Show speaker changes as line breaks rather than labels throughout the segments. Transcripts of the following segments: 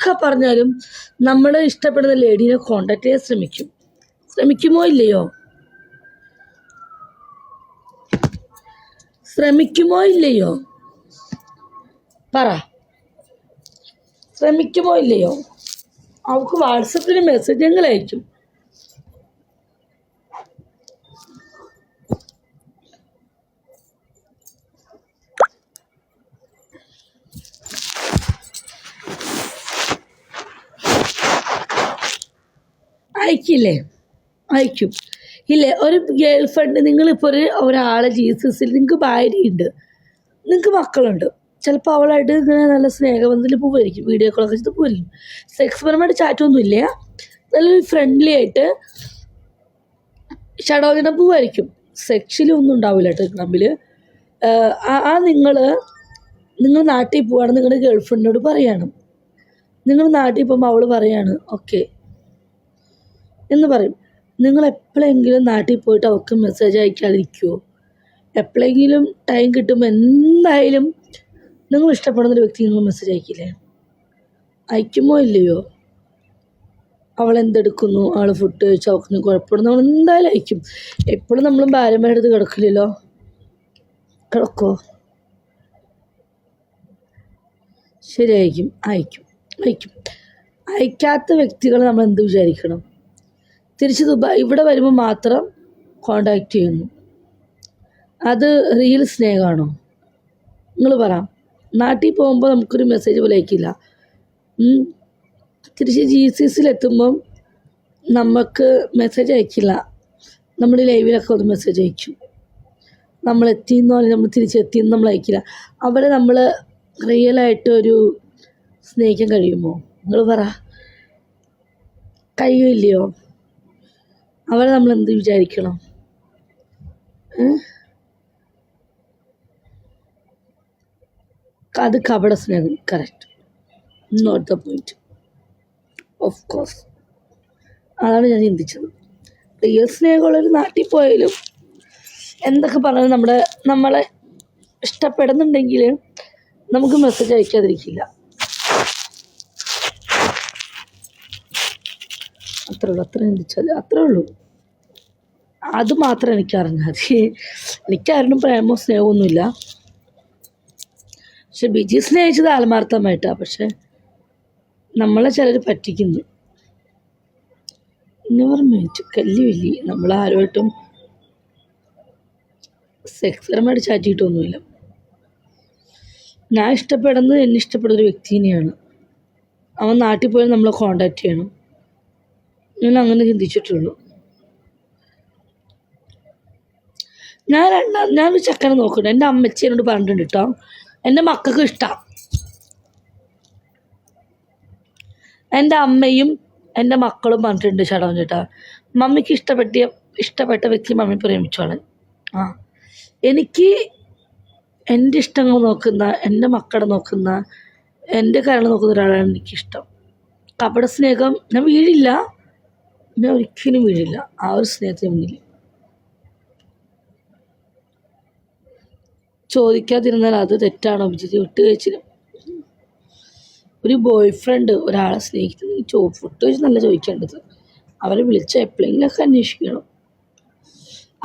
എന്തൊക്കെ പറഞ്ഞാലും നമ്മൾ ഇഷ്ടപ്പെടുന്ന ലേഡീനെ കോണ്ടാക്ട് ചെയ്യാൻ ശ്രമിക്കും. ശ്രമിക്കുമോ ഇല്ലയോ? ശ്രമിക്കുമോ ഇല്ലയോ? പറ. ശ്രമിക്കുമോ ഇല്ലയോ? അവൾക്ക് വാട്സപ്പിൽ ഞങ്ങൾ അയക്കും അയക്കില്ലേ? അയക്കും. ഇല്ലേ? ഒരു ഗേൾ ഫ്രണ്ട് നിങ്ങളിപ്പോൾ ഒരു ഒരാളെ ജീസസിൽ നിങ്ങൾക്ക് ഭാര്യയുണ്ട്. നിങ്ങൾക്ക് മക്കളുണ്ട്. ചിലപ്പോൾ അവളായിട്ട് ഇങ്ങനെ നല്ല സ്നേഹബന്ധത്തിൽ പോവായിരിക്കും. വീഡിയോ കോളൊക്കെ ചെയ്ത് പോയിരിക്കും സെക്സ് പരമായിട്ട് ചാറ്റൊന്നും ഇല്ല. നല്ലൊരു ഫ്രണ്ട്ലി ആയിട്ട് ഷടോദിനെ പോവായിരിക്കും. ഒന്നും ഉണ്ടാവില്ല കേട്ടോ തമ്മിൽ ആ നിങ്ങൾ നിങ്ങൾ നാട്ടിൽ പോവാണ് നിങ്ങളുടെ ഗേൾ ഫ്രണ്ടിനോട് പറയണം. നിങ്ങൾ നാട്ടിൽ പോകുമ്പോൾ അവൾ പറയാണ് ഓക്കെ എന്ന് പറയും. നിങ്ങൾ എപ്പോഴെങ്കിലും നാട്ടിൽ പോയിട്ട് അവർക്ക് മെസ്സേജ് അയക്കാതിരിക്കുമോ എപ്പോഴെങ്കിലും ടൈം കിട്ടുമ്പോൾ എന്തായാലും നിങ്ങൾ ഇഷ്ടപ്പെടുന്നൊരു വ്യക്തി നിങ്ങൾ മെസ്സേജ് അയക്കില്ലേ? അയക്കുമോ ഇല്ലയോ? അവൾ എന്തെടുക്കുന്നു? അവൾ ഫുഡ് കഴിച്ചു? അവൾക്ക് കുഴപ്പമില്ല നമ്മൾ എന്തായാലും അയക്കും. എപ്പോഴും നമ്മളും ഭാര്യമാരുടെ അടുത്ത് കിടക്കില്ലല്ലോ? കിടക്കോ ശരിയായിരിക്കും അയക്കും. അയക്കും. അയക്കാത്ത വ്യക്തികൾ നമ്മൾ എന്ത് വിചാരിക്കണം? തിരിച്ച് ദുബായ് ഇവിടെ വരുമ്പോൾ മാത്രം കോണ്ടാക്ട് ചെയ്യുന്നു. അത് റിയൽ സ്നേഹമാണോ? നിങ്ങൾ പറ. നാട്ടിൽ പോകുമ്പോൾ നമുക്കൊരു മെസ്സേജ് പോലെ അയക്കില്ല. തിരിച്ച് ജി സി സിയിലെത്തുമ്പം നമുക്ക് മെസ്സേജ് അയക്കില്ല. നമ്മൾ ലൈവിലൊക്കെ ഒന്ന് മെസ്സേജ് അയക്കും നമ്മൾ എത്തിയെന്നോ അല്ലെങ്കിൽ നമ്മൾ തിരിച്ചെത്തിയെന്ന് നമ്മൾ അയക്കില്ല. അവരെ നമ്മൾ റിയലായിട്ട് ഒരു സ്നേഹിക്കാൻ കഴിയുമോ? നിങ്ങൾ പറ. കഴിയില്ലയോ അവരെ നമ്മൾ എന്ത് വിചാരിക്കണം? അത് കപട സ്നേഹം. Correct not the point of course അതാണ് ഞാൻ ചിന്തിച്ചത്. റിയൽ സ്നേഹമുള്ളൊരു നാട്ടിൽ പോയാലും എന്തൊക്കെ പറഞ്ഞാലും നമ്മുടെ നമ്മളെ ഇഷ്ടപ്പെടുന്നുണ്ടെങ്കിൽ നമുക്ക് മെസ്സേജ് അയക്കാതിരിക്കില്ല. അത്രേ ഉള്ളൂ അത്ര ചിന്തിച്ചാൽ അത്രേ ഉള്ളൂ. അത് മാത്രം എനിക്കറിഞ്ഞാൽ മതി എനിക്കാരും പ്രേമോ സ്നേഹമൊന്നുമില്ല. പക്ഷെ ബിജി സ്നേഹിച്ചത് ആത്മാർത്ഥമായിട്ടാണ് പക്ഷെ നമ്മളെ ചിലർ പറ്റിക്കുന്നു. നെവർ മീറ്റ് കല്ലുമില്ലി നമ്മൾ ആരുമായിട്ടും സെക്സറമായിട്ട് ചാറ്റിയിട്ടൊന്നുമില്ല ഞാൻ ഇഷ്ടപ്പെടുന്നത് എന്നെ ഇഷ്ടപ്പെടുന്ന ഒരു വ്യക്തിനെയാണ്. അവൻ നാട്ടിൽ പോയാൽ നമ്മളെ കോണ്ടാക്ട് ചെയ്യണം. ഞാൻ അങ്ങനെ ചിന്തിച്ചിട്ടുള്ളൂ. ഞാൻ രണ്ടാം ഞാനൊരു ചക്കനെ നോക്കുന്നുണ്ട്. എന്റെ അമ്മച്ചി എന്നോട് പറഞ്ഞിട്ടുണ്ട് കേട്ടോ. എന്റെ മക്കൾക്ക് ഇഷ്ടമാണ് എന്റെ അമ്മയും എന്റെ മക്കളും പറഞ്ഞിട്ടുണ്ട് ചടവൻ ചേട്ടാ മമ്മിക്ക് ഇഷ്ടപ്പെട്ട ഇഷ്ടപ്പെട്ട വ്യക്തി മമ്മി പ്രേമിച്ചോളെ ആ. എനിക്ക് എന്റെ ഇഷ്ടങ്ങൾ നോക്കുന്ന എന്റെ മക്കളെ നോക്കുന്ന എന്റെ കാര്യങ്ങൾ നോക്കുന്ന ഒരാളാണ് എനിക്കിഷ്ടം. കപട സ്നേഹം ഞാൻ വീഴില്ല. ഞാൻ ഒരിക്കലും വീഴില്ല. ആ ഒരു സ്നേഹത്തിന് മുന്നിൽ. ചോദിക്കാതിരുന്നാൽ അത് തെറ്റാണോ? വിജിത് വിട്ടുകഴിച്ചിലും ഒരു ബോയ് ഫ്രണ്ട് ഒരാളെ സ്നേഹിക്കുന്നത് ചോ ഫുട്ട് വെച്ച് നല്ല ചോദിക്കേണ്ടത്. അവരെ വിളിച്ച എപ്പോഴെങ്കിലൊക്കെ അന്വേഷിക്കണം.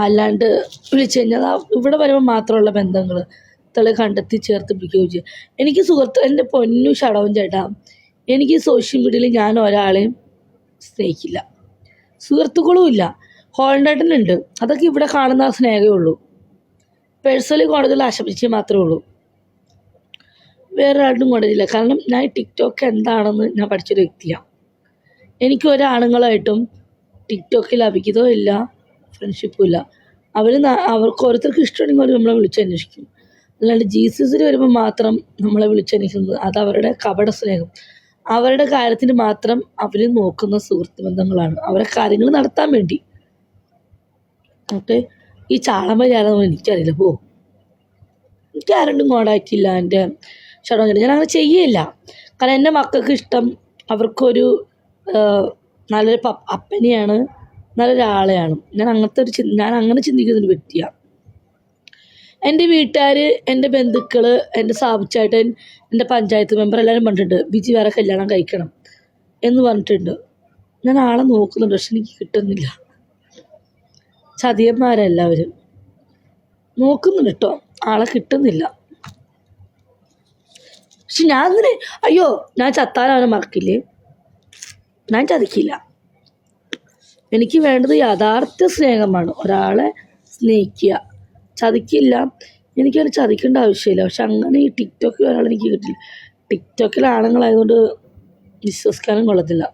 അല്ലാണ്ട് വിളിച്ചു കഴിഞ്ഞാൽ ഇവിടെ വരുമ്പോൾ മാത്രമുള്ള ബന്ധങ്ങൾ തെളി കണ്ടെത്തി ചേർത്ത് പിടിക്കുകയും ചെയ്യും. എനിക്ക് സുഹൃത്ത് എന്റെ പൊന്നു ഷടവും ചേട്ടാ എനിക്ക് സോഷ്യൽ മീഡിയയിൽ ഞാൻ ഒരാളെയും സ്നേഹിക്കില്ല. സുഹൃത്തുക്കളും ഇല്ല. ഹോൾഡേട്ടനുണ്ട് അതൊക്കെ ഇവിടെ കാണുന്ന സ്നേഹമേ ഉള്ളൂ. പേഴ്സണലി കോടതിയിൽ ആശംസിച്ച് മാത്രമേ ഉള്ളൂ. വേറെ ആളും കോടതിയില്ല കാരണം ഞാൻ ടിക്ടോക്ക് എന്താണെന്ന് ഞാൻ പഠിച്ചൊരു വ്യക്തിയാണ്. എനിക്ക് ഒരാണുങ്ങളായിട്ടും ടിക്ടോക്കിൽ ലഭിക്കുന്നതോ ഇല്ല ഫ്രണ്ട്ഷിപ്പും ഇല്ല. അവർ അവർക്ക് ഓരോരുത്തർക്ക് ഇഷ്ടമുണ്ടെങ്കിൽ അവർ നമ്മളെ വിളിച്ചന്വേഷിക്കും അല്ലാണ്ട് ജീസസിൽ വരുമ്പോൾ മാത്രം നമ്മളെ വിളിച്ചന്വേഷിക്കുന്നത് അത് അവരുടെ കപട സ്നേഹം. അവരുടെ കാര്യത്തിന് മാത്രം അവർ നോക്കുന്ന സുഹൃത്ത് ബന്ധങ്ങളാണ്. അവരെ കാര്യങ്ങൾ നടത്താൻ വേണ്ടി. ഓക്കെ ഈ ചാളമരി ആരാന്ന് എനിക്കറിയില്ല. പോ. എനിക്ക് ആരോടും കോണ്ടാക്റ്റ് ഇല്ല എന്റെ ഷടോ ഞാൻ അങ്ങനെ ചെയ്യില്ല കാരണം എന്റെ മക്കൾക്ക് ഇഷ്ടം അവർക്കൊരു നല്ലൊരു പ അപ്പനെയാണ് നല്ലൊരാളെയാണ്. ഞാൻ അങ്ങനത്തെ ഒരു ഞാൻ അങ്ങനെ ചിന്തിക്കുന്ന ഒരു വ്യക്തിയാണ്. എന്റെ വീട്ടുകാർ എന്റെ ബന്ധുക്കൾ എന്റെ സാബുച്ചേട്ടൻ എന്റെ പഞ്ചായത്ത് മെമ്പർ എല്ലാവരും പറഞ്ഞിട്ടുണ്ട് ബിജി വേറെ കല്യാണം കഴിക്കണം എന്ന് പറഞ്ഞിട്ടുണ്ട്. ഞാൻ ആളെ നോക്കുന്നുണ്ട് പക്ഷെ എനിക്ക് കിട്ടുന്നില്ല. ചതിയന്മാരെല്ലാവരും. നോക്കുന്നുണ്ട് കേട്ടോ ആളെ കിട്ടുന്നില്ല. പക്ഷെ ഞാൻ അങ്ങനെ അയ്യോ ഞാൻ ചത്താലാണ് മറക്കില്ലേ? ഞാൻ ചതിക്കില്ല. എനിക്ക് വേണ്ടത് യഥാർത്ഥ സ്നേഹമാണ്. ഒരാളെ സ്നേഹിക്കുക. ചതിക്കില്ല. എനിക്കങ്ങനെ ചതിക്കേണ്ട ആവശ്യമില്ല. പക്ഷെ അങ്ങനെ ഈ ടിക്ടോക്കിൽ ഒരാൾ എനിക്ക് കിട്ടില്ല. ടിക്ടോക്കിൽ ആണുങ്ങളായതുകൊണ്ട് വിശ്വസിക്കാനും കൊള്ളത്തില്ല.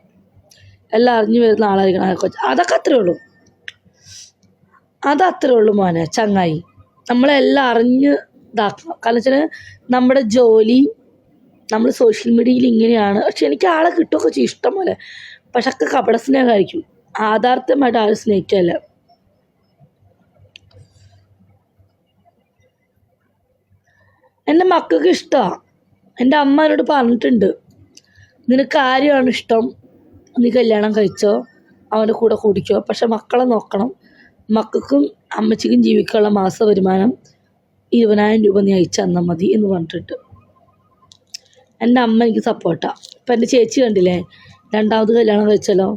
എല്ലാം അറിഞ്ഞു വരുന്ന ആളായിരിക്കണം കൊച്ച്. അതൊക്കെ അത്രേ ഉള്ളൂ. അതത്രേ ഉള്ളൂ മോനെ ചങ്ങായി. നമ്മളെല്ലാം അറിഞ്ഞ് ഇതാക്കണം. കാരണം വെച്ചാൽ നമ്മുടെ ജോലി നമ്മൾ സോഷ്യൽ മീഡിയയിൽ ഇങ്ങനെയാണ്. പക്ഷെ എനിക്ക് ആളെ കിട്ടുമൊക്കെ ഇഷ്ടം പോലെ. പക്ഷെ ഒക്കെ കപട സ്നേഹമായിരിക്കും ആധാർത്ഥമായിട്ട് ആരും സ്നേഹിക്കല്ല എന്റെ മക്കൾക്ക് ഇഷ്ടമാണ് എന്റെ അമ്മ എന്നോട് പറഞ്ഞിട്ടുണ്ട് നിനക്ക് ആരെയാണ് ഇഷ്ടം? നീ കല്യാണം കഴിച്ചോ? അവന്റെ കൂടെ കൂടിക്കോ? പക്ഷെ മക്കളെ നോക്കണം. മക്കൾക്കും അമ്മച്ചിക്കും ജീവിക്കാനുള്ള മാസ വരുമാനം ഇരുപതിനായിരം രൂപ നീ അയച്ചു തന്നാൽ മതി എന്ന് പറഞ്ഞിട്ടുണ്ട്. എന്റെ അമ്മ എനിക്ക് സപ്പോർട്ടാണ് ഇപ്പം എന്റെ ചേച്ചി കണ്ടില്ലേ? രണ്ടാമത് കല്യാണം കഴിച്ചല്ലോ?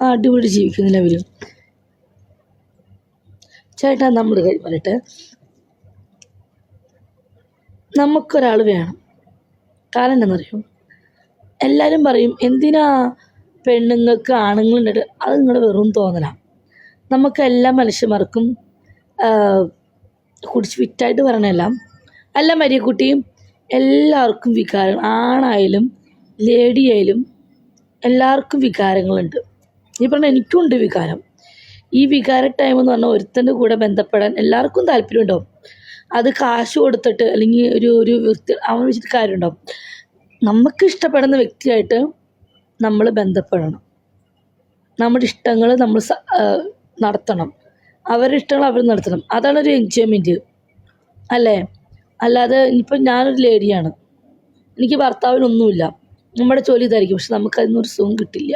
അടിപൊളി ജീവിക്കുന്നില്ല അവർ. ചേട്ടാ നമ്മൾ പറയട്ടെ നമുക്കൊരാൾ വേണം. കാരണം എന്താണെന്നറിയോ എല്ലാവരും പറയും എന്തിനാ പെണ്ണുങ്ങൾക്ക് ആണുങ്ങളുണ്ട് അത് നിങ്ങളുടെ വെറും തോന്നലാണ് നമുക്ക് എല്ലാ മനുഷ്യന്മാർക്കും കുടിച്ച് ഫിറ്റായിട്ട് പറഞ്ഞെല്ലാം അല്ല മരിയക്കുട്ടിയും എല്ലാവർക്കും വികാരം ആണായാലും ലേഡി ആയാലും എല്ലാവർക്കും വികാരങ്ങളുണ്ട്. ഈ പറഞ്ഞ എനിക്കുണ്ട് വികാരം. ഈ വികാര ടൈം എന്ന് പറഞ്ഞാൽ ഒരുത്തന്റെ കൂടെ ബന്ധപ്പെടാൻ എല്ലാവർക്കും താല്പര്യമുണ്ടാവും അത് കാശ് കൊടുത്തിട്ട് അല്ലെങ്കിൽ ഒരു ഒരു വ്യക്തി അവൻ വെച്ചിട്ട് കാര്യമുണ്ടാവും. നമുക്ക് ഇഷ്ടപ്പെടുന്ന വ്യക്തിയായിട്ട് നമ്മൾ ബന്ധപ്പെടണം. നമ്മുടെ ഇഷ്ടങ്ങൾ നമ്മൾ നടത്തണം. അവരുടെ ഇഷ്ടങ്ങൾ അവർ നടത്തണം. അതാണ് ഒരു എൻജോയ്മെന്റ് അല്ലേ? അല്ലാതെ ഇനിയിപ്പോൾ ഞാനൊരു ലേഡിയാണ് എനിക്ക് ഭർത്താവിനൊന്നുമില്ല. നമ്മുടെ ജോലി ഇതായിരിക്കും. പക്ഷെ നമുക്കതിനൊരു സുഖം കിട്ടില്ല.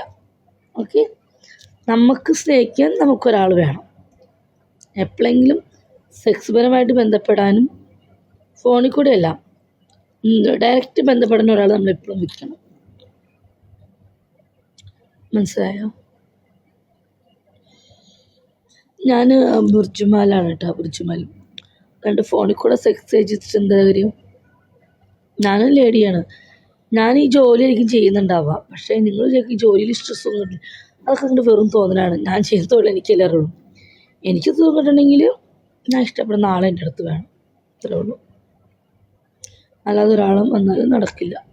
ഓക്കെ നമുക്ക് സ്നേഹിക്കാൻ നമുക്കൊരാൾ വേണം. എപ്പോഴെങ്കിലും സെക്സ് പരമായിട്ട് ബന്ധപ്പെടാനും ഫോണിൽ കൂടെ അല്ല ഡയറക്റ്റ് ബന്ധപ്പെടുന്ന ഒരാൾ നമ്മൾ എപ്പോഴും വിൽക്കണം മനസ്സിലായോ? ഞാൻ ബുർജുമാലാണ് കേട്ടോ ബുർജുമാൽ രണ്ട് ഫോണിൽ കൂടെ സെക്സ് ചെയ്തിട്ട് എന്താ കാര്യം? ഞാനും ലേഡിയാണ് ഞാൻ ഈ ജോലി ആയിരിക്കും ചെയ്യുന്നുണ്ടാവുക പക്ഷേ നിങ്ങൾ ഈ ജോലിയിൽ സ്ട്രെസ് ഒന്നും കിട്ടില്ല അതൊക്കെ അങ്ങോട്ട് വെറും തോന്നലാണ്. ഞാൻ ചെയ്യുന്ന തൊഴിൽ എനിക്കല്ലേ അറിയുള്ളൂ എനിക്ക് സുഖം ഞാൻ ഇഷ്ടപ്പെടുന്ന ആളെ എന്റെ അടുത്ത് വേണം. അത്രേ ഉള്ളൂ. അല്ലാതെ ഒരാളും വന്നാലും നടക്കില്ല.